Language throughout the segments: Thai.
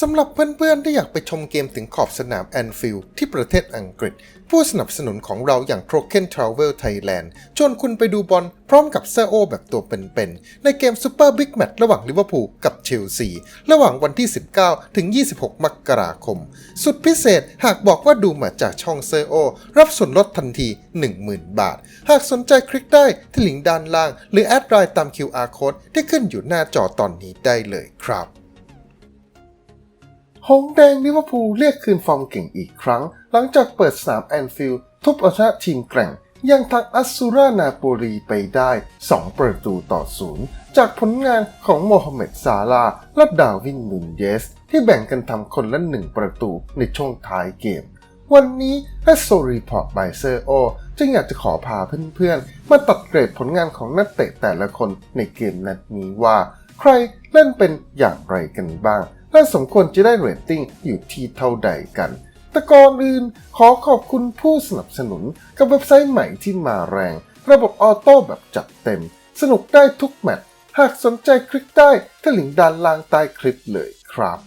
สำหรับเพื่อนๆ ที่อยากไปชมเกมถึงขอบสนามแอนฟิลด์ที่ประเทศอังกฤษ ผู้สนับสนุนของเราอย่าง Troken Travel Thailand ชวนคุณไปดูบอลพร้อมกับเซอร์โอแบบตัวเป็นๆ ในเกม Super Big Match ระหว่างลิเวอร์พูลกับเชลซี ระหว่างวันที่ 19 ถึง 26 มกราคม สุดพิเศษหากบอกว่าดูมาจากช่องเซอร์โอรับส่วนลดทันที 10,000 บาท หากสนใจคลิกได้ที่ลิงก์ด้านล่าง หรือแอดไลน์ตาม QR Code ที่ขึ้นอยู่หน้าจอตอนนี้ได้เลยครับ หงแดงลิเวอร์พูลเรียกคืนฟอร์มเก่งอีกครั้ง หลังจากเปิดสนามแอนฟิลด์ทุบเอาชนะทีมแกร่งอยังทางอัสซูรานาโปลีไปได้ 2 ประตูต่อศูนย์จากผลงานของโมฮัมเหม็ดซาลาและดาวินนุนเยส ที่แบ่งกันทำคนละหนึ่งประตูในช่วงท้ายเกม วันนี้และโซรีพอร์ตไบเซอร์โอจึงอยากจะขอพาเพื่อนๆ มาตัดเกรดผลงานของนักเตะแต่ละคนในเกมนัดนี้ว่า ใครเล่นเป็นอย่างไรกันบ้าง และสมควรจะได้เรตติ้งอยู่ที่เท่าใดกัน แต่ก่อนอื่นขอขอบคุณผู้สนับสนุนกับเว็บไซต์ใหม่ที่มาแรง ระบบออโต้แบบจัดเต็ม สนุกได้ทุกแมตช์หากสนใจคลิกได้ที่ลิงก์ด้านล่างใต้คลิปเลยครับ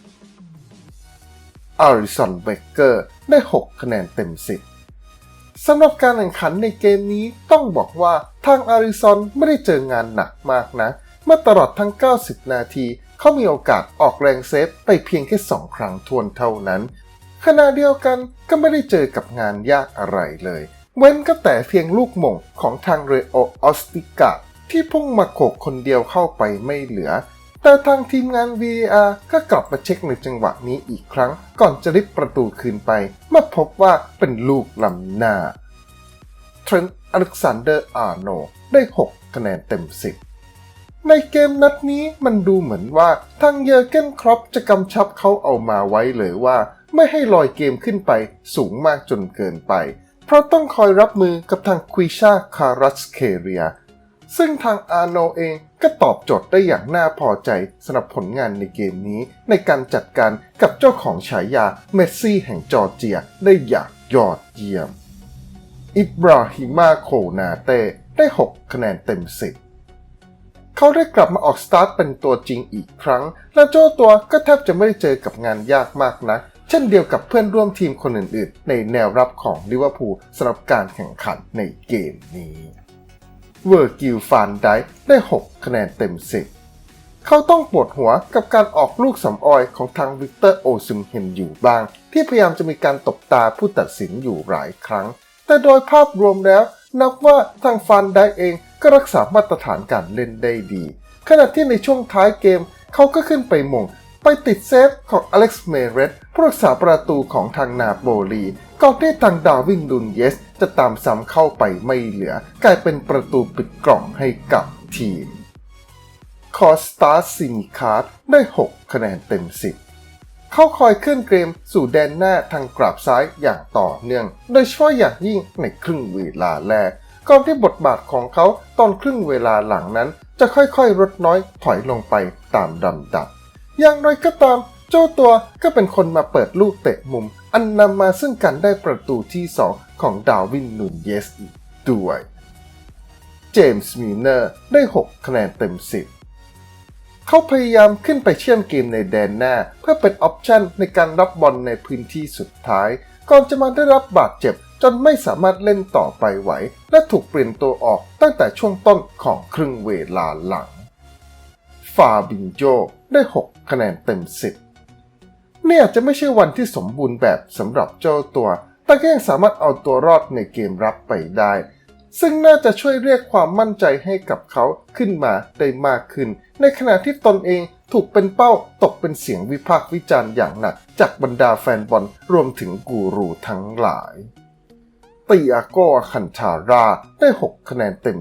อาริสันเบเกอร์ได้ 6 คะแนนเต็ม 10 สำหรับการแข่งขันในเกมนี้ต้องบอกว่าทางอาริซอนไม่ได้เจองานหนักมากนะ เมื่อตลอดทั้ง 90 นาที เขามีโอกาสออกแรงเซฟไปเพียงแค่2ครั้งทวนเท่านั้น ขณะเดียวกันก็ไม่ได้เจอกับงานยากอะไรเลย เว้นก็แต่เพียงลูกหม่งของทางเรโอออสติกาที่พุ่งมาโขกคนเดียวเข้าไปไม่เหลือ แต่ทางทีมงาน VAR ก็กลับมาเช็คในจังหวะนี้อีกครั้ง ก่อนจะริบประตูคืนไปเมื่อพบว่าเป็นลูกลำหน้าเทรนต์อเล็กซานเดอร์อาร์โนได้ 6 คะแนนเต็ม 10 ในเกมนัดนี้มันดูเหมือนว่าทางเยอร์เกนครอปจะกำชับเขาเอามาไว้เลยว่า ไม่ให้ลอยเกมขึ้นไปสูงมากจนเกินไป เพราะต้องคอยรับมือกับทางควิชาคารัสเคเรีย ซึ่งทางอาโนเองก็ตอบโจทย์ได้อย่างน่าพอใจสำหรับผลงานในเกมนี้ ในการจัดการกับเจ้าของฉายาเมสซี่แห่งจอร์เจียได้อย่างยอดเยี่ยม อิบราฮิมาโคนาเต้ได้ 6 คะแนนเต็ม 10 เขาได้กลับมาออกสตาร์ทเป็นตัวจริงอีกครั้ง และเจ้าตัวก็แทบจะไม่ได้เจอกับงานยากมากนะเช่นเดียวกับเพื่อนร่วมทีมคนอื่นๆ ในแนวรับของลิเวอร์พูลสำหรับการแข่งขันในเกมนี้เวอร์กิลฟานไดได้ 6 คะแนนเต็ม 10 เขาต้องปวดหัวกับการออกลูกสำออยของทางวิกเตอร์โอซึมเฮนอยู่บ้าง ที่พยายามจะมีการตบตาผู้ตัดสินอยู่หลายครั้ง แต่โดยภาพรวมแล้ว นับว่าทางฟันไดเอง ก็รักษามาตรฐานการเล่นได้ดี ขณะที่ในช่วงท้ายเกมเขาก็ขึ้นไปมง ไปติดเซฟของอเล็กซ์เมเรสผู้รักษาประตูของทางนาโปลีก่อนที่ทางดาวินดุนเยส จะตามซ้ำเข้าไปไม่เหลือ กลายเป็นประตูปิดกล่องให้กับทีม คอสตาซิมิคาร์ดได้ 6 คะแนนเต็ม 10เขาคอยเคลื่อนเกมสู่แดนหน้าทางกราบซ้ายอย่างต่อเนื่อง โดยเฉพาะอย่างยิ่งในครึ่งเวลาแรก ก่อนที่บทบาทของเขาตอนครึ่งเวลาหลังนั้น จะค่อยๆลดน้อยถอยลงไปตามลำดับ อย่างไรก็ตาม เจ้าตัวก็เป็นคนมาเปิดลูกเตะมุม อันนำมาซึ่งการได้ประตูที่2ของดาวินนูนเยสอีกด้วย เจมส์มีเนอร์ได้ 6 คะแนนเต็ม 10 เขาพยายามขึ้นไปเชื่อมเกมในแดนหน้า เพื่อเป็นออปชันในการรับบอลในพื้นที่สุดท้าย ก่อนจะมาได้รับบาดเจ็บ จนไม่สามารถเล่นต่อไปไหว และถูกเปลี่ยนตัวออกตั้งแต่ช่วงต้นของครึ่งเวลาหลัง ฟาบินโจได้ 6 คะแนนเต็ม 10 เนี่ยจะไม่ใช่วันที่สมบูรณ์แบบสำหรับเจ้าตัว แต่ก็ยังสามารถเอาตัวรอดในเกมรับไปได้ ซึ่งน่าจะช่วยเรียกความมั่นใจให้กับเขาขึ้นมาได้มากขึ้น ในขณะที่ตนเองถูกเป็นเป้าตกเป็นเสียงวิพากษ์วิจารณ์อย่างหนัก จากบรรดาแฟนบอลรวมถึงกูรูทั้งหลาย ตีอาโกคันทาราได้ 6 คะแนนเต็ม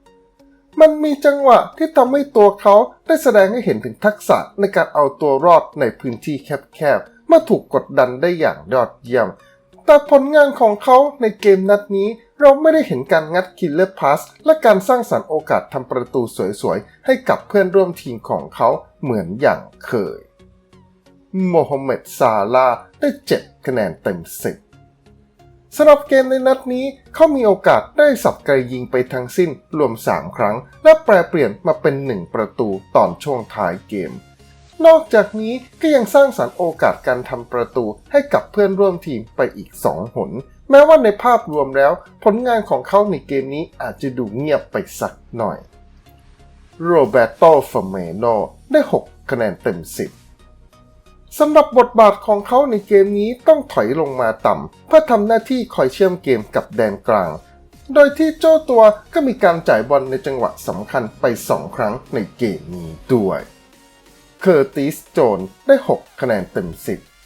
10 มันมีจังหวะที่ทำให้ตัวเขาได้แสดงให้เห็นถึงทักษะในการเอาตัวรอดในพื้นที่แคบๆเมื่อถูกกดดันได้อย่างยอดเยี่ยม แต่ผลงานของเขาในเกมนัดนี้เราไม่ได้เห็นการงัดคิลเลอร์พาสและการสร้างสรรค์โอกาสทำประตูสวยๆ ให้กับเพื่อนร่วมทีมของเขาเหมือนอย่างเคยโมฮัมเหม็ดซาลาได้ 7 คะแนนเต็ม 10 สำหรับเกมในนัดนี้เขามีโอกาสได้สับไกลยิงไปทั้งสิ้นรวม 3 ครั้ง และแปลเปลี่ยนมาเป็น 1 ประตูตอนช่วงท้ายเกม นอกจากนี้ก็ยังสร้างสรรค์โอกาสการทำประตูให้กับเพื่อนร่วมทีมไปอีก 2 หน แม้ว่าในภาพรวมแล้ว ผลงานของเขาในเกมนี้อาจจะดูเงียบไปสักหน่อยโรเบโตฟเมโนได้ 6 คะแนนเต็ม 10 สำหรับบทบาทของเขาในเกมนี้ต้องถอยลงมาต่ำเพื่อทำหน้าที่คอยเชื่อมเกมกับแดนกลาง โดยที่เจ้าตัวก็มีการจ่ายบอลในจังหวะสำคัญไป 2 ครั้งในเกมนี้ด้วยเคอร์ติสโจนได้ 6 คะแนนเต็ม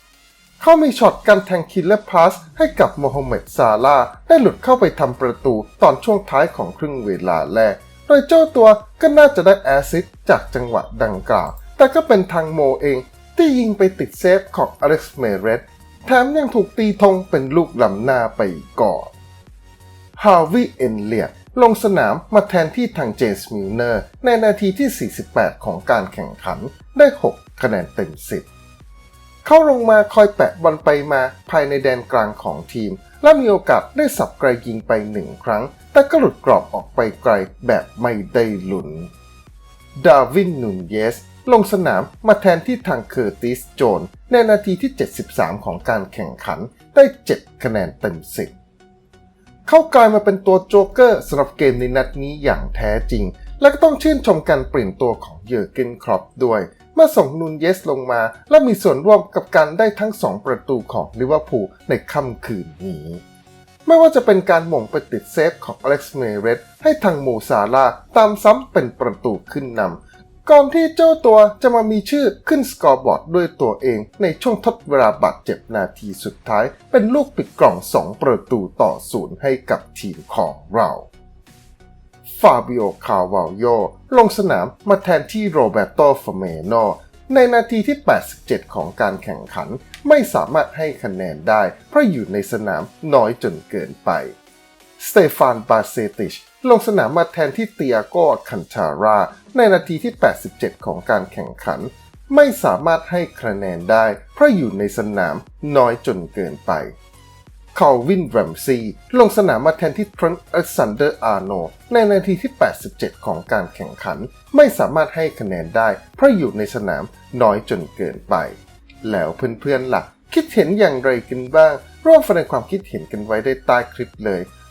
10 เขามีช็อตการแทงคิลและพาสให้กับโมฮัมเหม็ดซาลาได้หลุดเข้าไปทำประตูตอนช่วงท้ายของครึ่งเวลาแรก โดยเจ้าตัวก็น่าจะได้แอซิสต์จากจังหวะดังกล่าว แต่ก็เป็นทางโมเอง ที่ยิงไปติดเซฟของอเล็กซ์เมเรสแถมยังถูกตีธงเป็นลูกลำหน้าไปก่อนฮาวิเอนเลียดลงสนามมาแทนที่ทางเจส์มิลเนอร์ ในนาทีที่ 48 ของการแข่งขันได้ 6 คะแนนเต็ม 10 เข้าลงมาคอยแปะบอลไปมาภายในแดนกลางของทีม และมีโอกาสได้สับไกลยิงไปหนึ่งครั้ง แต่ก็หลุดกรอบออกไปไกลแบบไม่ได้หลุน ดาวินนูนเยส ลงสนามมาแทนที่ทางเคอร์ติสโจน ในนาทีที่ 73 ของการแข่งขันได้ 7 คะแนนเต็ม 10 เขากลายมาเป็นตัวโจ๊กเกอร์สำหรับเกมในนัดนี้อย่างแท้จริง และก็ต้องชื่นชมการเปลี่ยนตัวของเยอร์เกนครอปด้วย เมื่อส่งนูนเยสลงมา และมีส่วนร่วมกับการได้ทั้ง 2 ประตูของลิเวอร์พูลในค่ำคืนนี้ไม่ว่าจะเป็นการหม่งไปติดเซฟของอเล็กซ์เมเรสให้ทางโมซาลาตามซ้ำเป็นประตูขึ้นนำ ก่อนที่เจ้าตัวจะมามีชื่อขึ้นสกอร์บอร์ดด้วยตัวเอง ในช่วงทดเวลาบาดเจ็บนาทีสุดท้าย เป็นลูกปิดกล่อง 2 ประตูต่อศูนย์ให้กับทีมของเราฟาบิโอ คาวาโยลงสนามมาแทนที่โรเบโตฟเมโนในนาทีที่ 87 ของการแข่งขัน ไม่สามารถให้คะแนนได้ เพราะอยู่ในสนามน้อยจนเกินไป สเตฟานบาเซติช ลงสนามมาแทนที่เตียโกคันชารา ในนาทีที่ 87 ของการแข่งขัน ไม่สามารถให้คะแนนได้ เพราะอยู่ในสนามน้อยจนเกินไปคาวินแรมซีลงสนามมาแทนที่ทร n นอเล็กซานเดอร์อาร์โนในนาทีที่ 87 ของการแข่งขัน ไม่สามารถให้คะแนนได้ เพราะอยู่ในสนามน้อยจนเกินไป แล้วเพื่อนๆล่ะคิดเห็นอย่างไรกันบ้าง ร่วมแสดงความคิดเห็นกันไว้ได้ใต้คลิปเลย